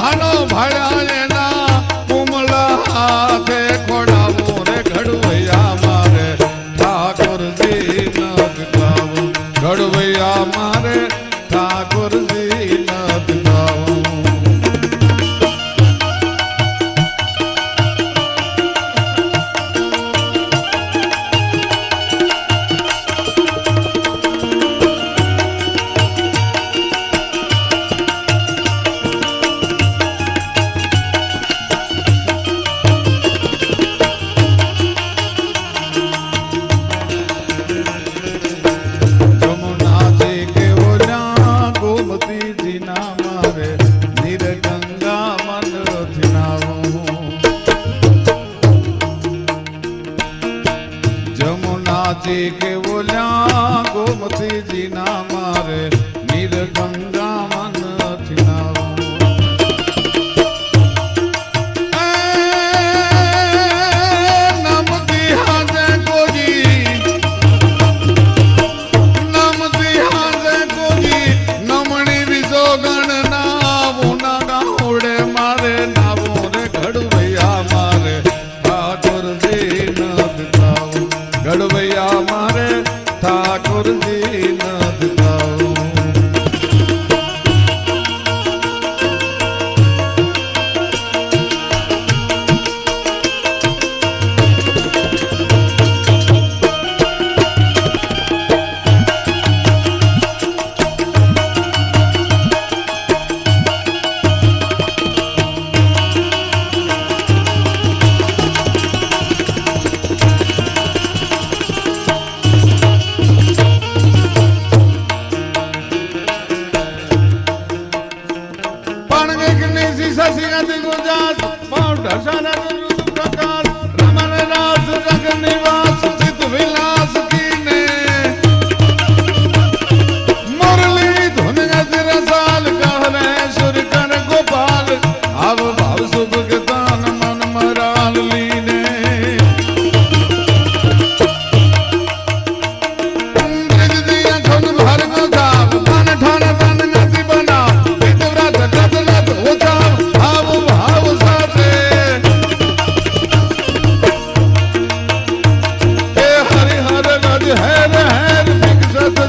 ભાનો ભાડાને ਹੈਰ ਹੈਰ big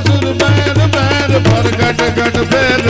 ਸੁਰ ਬੈਰ ਬੈਰ ਪਰ ਘਟ ਘਟ ਫੇਰ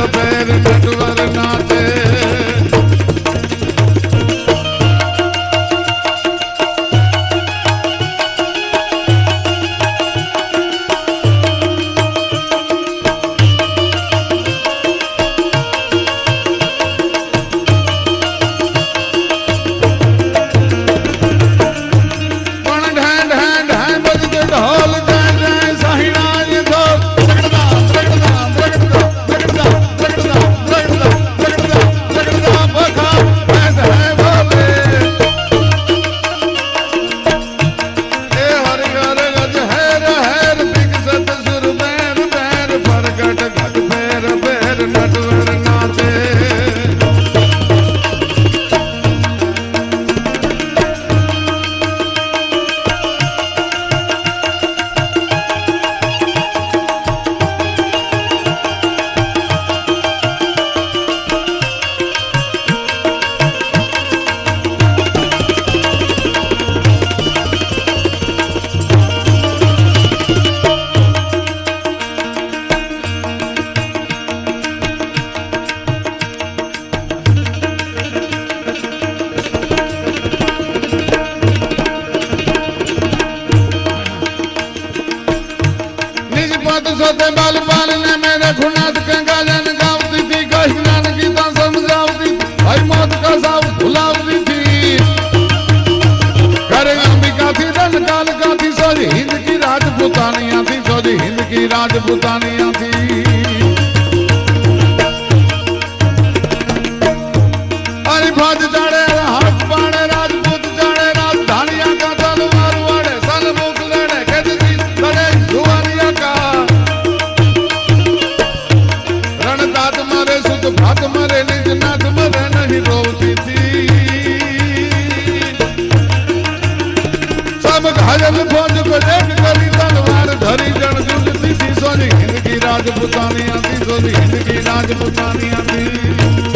સાથે બાલપાલ ને મેં રઘુનાથ કંગાજન ગાવતી હતી કૃષ્ણ અરે ભાજ જાડે પ્રવૃત્તિથી સબ ઘાયલ ફોજ કો દેખ કરી તલવાર ધરી જણ જુજતી થી સોની હિન્દ કી રાજપૂતાની આતી સોની હિન્દ રાજપૂતાની આતી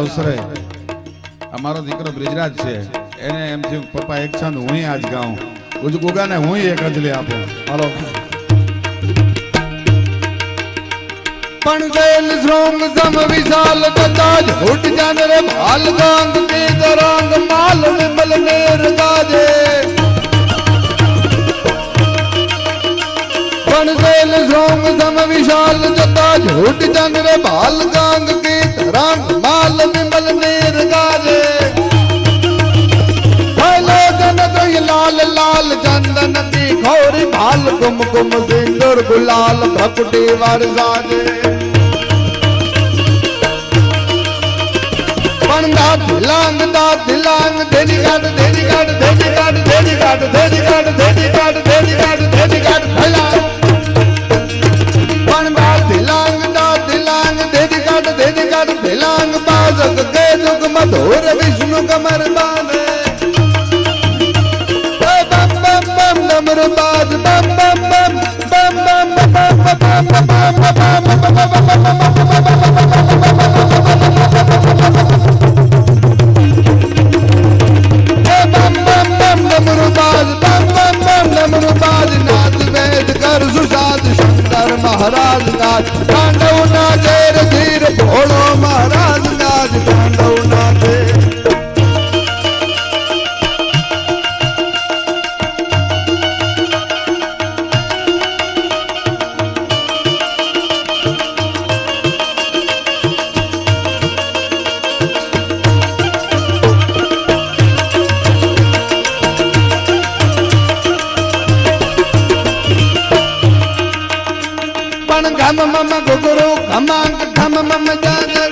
અવસરે અમારો દીકરો બ્રિજરાજ છે. એને એમ થયું પપ્પા એક છંદ હું આજ ગાઉં. ગુજ ગુગાને હું એક અજલી આપું. હાલો. પણ ગયેલ શ્રોંગ સમ વિશાલ કદાજ હુટ જાન રે ભાલ ગાંગ કે દરાંગ માલ વિમલ નેર ગાજે પણ ગયેલ શ્રોંગ સમ વિશાલ કદાજ હુટ જાન રે ભાલ ગાંગ કે દરાંગ માલ ગુમ ગુમ સિંદુર ગુલાલ ભપટી વરસાદે પણદા પણ દા લાંગ દાદ લાંગ ધેની કાઢ ધેની કાઢ ધેની કાઢ ધેની કાઢ ધેની કાઢ ધેની કાઢ ધેની કાઢ ધેની કાઢ ભલા પણદા દા દાદ લાંગ ધેની કાઢ ધેની કાઢ ધેલાંગ બાજક કે દુખ મધુર વિષ્ણુ કમર બાંધે gham mama gogoro ghamang gham mama jagar